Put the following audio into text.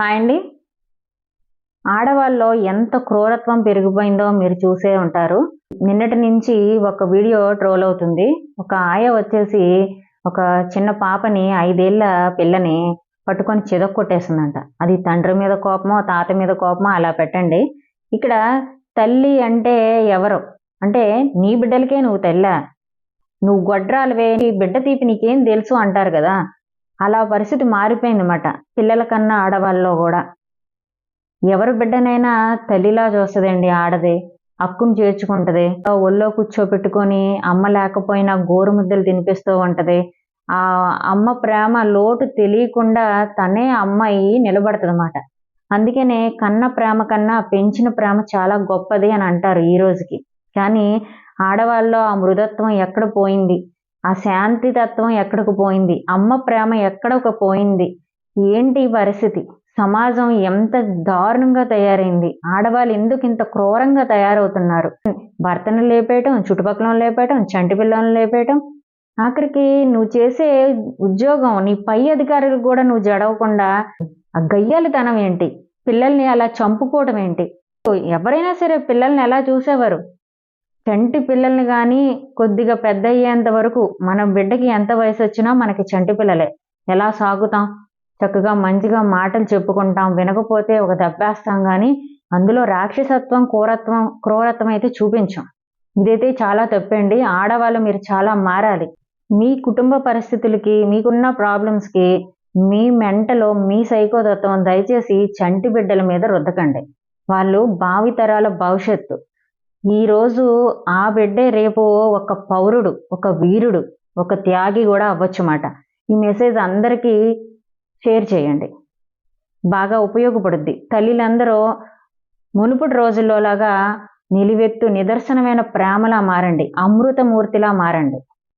Hi అండి. ఆడవాళ్ళలో ఎంత క్రూరత్వం పెరిగిపోయిందో మీరు చూసే ఉంటారు. నిన్నటి నుంచి ఒక వీడియో ట్రోల్ అవుతుంది. ఒక ఆయ వచ్చేసి ఒక చిన్న పాపని ఐదేళ్ళ పిల్లని పట్టుకొని చెదక్కొట్టేస్తుందంట అది తండ్రి మీద కోపమో తాత మీద కోపమో అలా పెట్టండి. ఇక్కడ తల్లి అంటే ఎవరు? అంటే నీ బిడ్డలకే నువ్వు తెల్ల? నువ్వు గొడ్రాలువే నీ బిడ్డ తీపి నీకేం తెలుసు అంటారు కదా? అలా పరిస్థితి మారిపోయిందన్నమాట. పిల్లల కన్నా ఆడవాళ్ళలో కూడా. ఎవరి బిడ్డనైనా తల్లిలా చూస్తుందండి ఆడది. అక్కును చేర్చుకుంటది. ఒళ్ళో కూర్చోపెట్టుకొని అమ్మ లేకపోయినా గోరు ముద్దలు తినిపిస్తూ ఉంటది. ఆ అమ్మ ప్రేమ లోటు తెలియకుండా తనే అమ్మాయి నిలబడుతుందన్నమాట. అందుకనే కన్న ప్రేమ కన్నా పెంచిన ప్రేమ చాలా గొప్పది అని అంటారు ఈ రోజుకి. కానీ ఆడవాళ్ళలో ఆ మృదత్వం ఎక్కడ పోయింది? ఆ శాంతి తత్వం ఎక్కడికి పోయింది? అమ్మ ప్రేమ ఎక్కడికి పోయింది? ఏంటి పరిస్థితి? సమాజం ఎంత దారుణంగా తయారైంది? ఆడవాళ్ళు ఎందుకు ఇంత క్రూరంగా తయారవుతున్నారు? భర్తను లేపేయటం చుట్టుపక్కల లేపేయటం చంటి పిల్లలను లేపేయటం. ఆఖరికి నువ్వు చేసే ఉద్యోగం నీ పై అధికారులకు కూడా నువ్వు జడవకుండా ఆ గయ్యాలితనం ఏంటి? పిల్లల్ని అలా చంపుకోవడం ఏంటి? ఎవరైనా సరే పిల్లల్ని ఎలా చూసేవారు? చంటి పిల్లల్ని కానీ కొద్దిగా పెద్ద అయ్యేంత వరకు మన బిడ్డకి ఎంత వయసు వచ్చినా మనకి చంటి పిల్లలే. ఎలా సాగుతాం? చక్కగా మంచిగా మాటలు చెప్పుకుంటాం వినకపోతే ఒక దెబ్బేస్తాం కానీ అందులో రాక్షసత్వం క్రూరత్వం క్రూరత్వం అయితే చూపించాం. ఇదైతే చాలా తప్పండి. ఆడవాళ్ళు మీరు చాలా మారాలి. మీ కుటుంబ పరిస్థితులకి మీకున్న ప్రాబ్లమ్స్కి మీ మెంటలో మీ సైకోతత్వం దయచేసి చంటి బిడ్డల మీద రుద్దకండి. వాళ్ళు భావితరాల భవిష్యత్తు. ఈరోజు ఆ బిడ్డే రేపు ఒక పౌరుడు ఒక వీరుడు ఒక త్యాగి కూడా అవ్వచ్చు మాట ఈ మెసేజ్ అందరికీ షేర్ చేయండి. బాగా ఉపయోగపడుద్ది. తల్లిలందరూ మునుపటి రోజుల్లో లాగా నిలివెత్తు నిదర్శనమైన ప్రేమలా మారండి. అమృతమూర్తిలా మారండి.